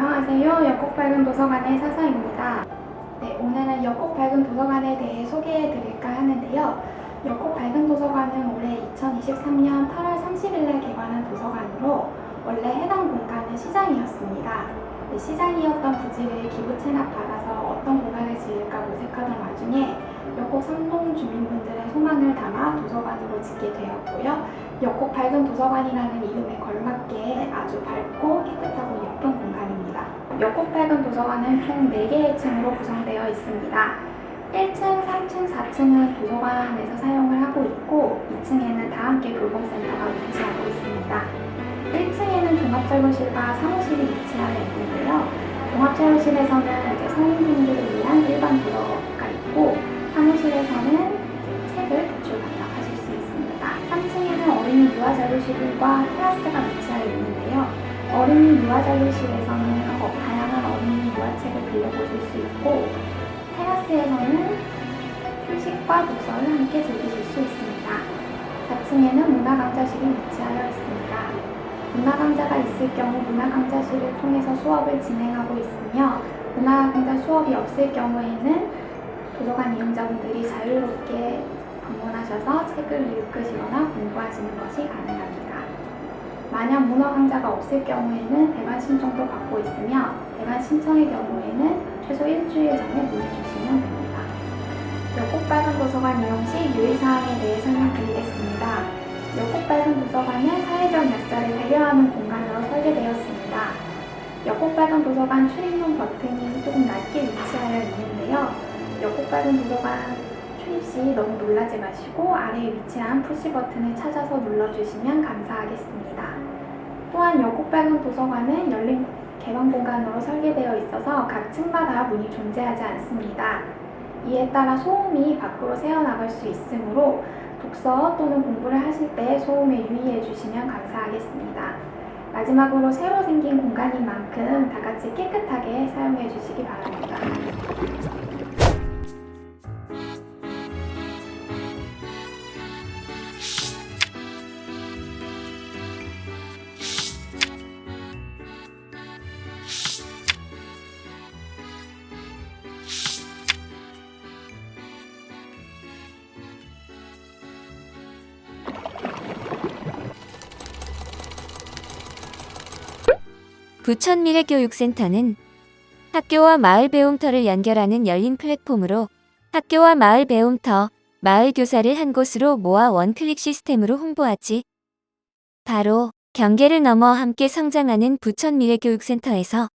역곡 밝은 도서관의 사서입니다. 네, 오늘은 역곡 밝은 도서관에 대해 소개해 드릴까 하는데요. 역곡 밝은 도서관은 올해 2023년 8월 30일에 개관한 도서관으로 원래 해당 공간은 시장이었습니다. 네, 시장이었던 부지를 기부 체납 받아서 어떤 공간을 지을까 모색하던 와중에 역곡 삼동 주민분들의 소망을 담아 도서관으로 짓게 되었고요. 역곡 밝은 도서관이라는 이름에 걸맞게 아주 밝고 깨끗하고 예쁜 공간 밝은 도서관은 총 4개의 층으로 구성되어 있습니다. 1층, 3층, 4층은 도서관에서 사용을 하고 있고 2층에는 다함께 돌봄센터가 위치하고 있습니다. 1층에는 종합자료실과 사무실이 위치하여 있는데요. 종합자료실에서는 성인분들을 위한 일반 도서가 있고 사무실에서는 책을 대출 반납하실 수 있습니다. 3층에는 어린이 유아자료실과 테라스가 위치하여 있는데요. 어린이 유아자료실에서는 어, 다양한 어린이 유아책을 빌려보실 수 있고 테라스에서는 휴식과 독서를 함께 즐기실 수 있습니다. 4층에는 문화강좌실이 위치하여 있습니다. 문화강좌가 있을 경우 문화강좌실을 통해서 수업을 진행하고 있으며 문화강좌 수업이 없을 경우에는 도서관 이용자분들이 자유롭게 방문하셔서 책을 읽으시거나 공부하시는 것이 가능합니다. 만약 문화 강좌가 없을 경우에는 대관 신청도 받고 있으며 대관 신청의 경우에는 최소 일주일 전에 문의 주시면 됩니다. 밝은 도서관 이용 시 유의사항에 대해 설명드리겠습니다. 밝은 도서관은 사회적 약자를 배려하는 공간으로 설계되었습니다. 밝은 도서관 출입문 버튼이 조금 낮게 위치하여 있는데요. 밝은 도서관 출입 시 너무 놀라지 마시고 아래에 위치한 푸시 버튼을 찾아서 눌러주시면 감사하겠습니다. 또한 역곡 밝은 도서관은 열린 개방 공간으로 설계되어 있어서 각 층마다 문이 존재하지 않습니다. 이에 따라 소음이 밖으로 새어나갈 수 있으므로 독서 또는 공부를 하실 때 소음에 유의해 주시면 감사하겠습니다. 마지막으로 새로 생긴 공간인 만큼 다 같이 깨끗하게 사용해 주시기 바랍니다. 부천 미래교육센터는 학교와 마을 배움터를 연결하는 열린 플랫폼으로 학교와 마을 배움터, 마을 교사를 한 곳으로 모아 원클릭 시스템으로 홍보하지. 바로 경계를 넘어 함께 성장하는 부천 미래교육센터에서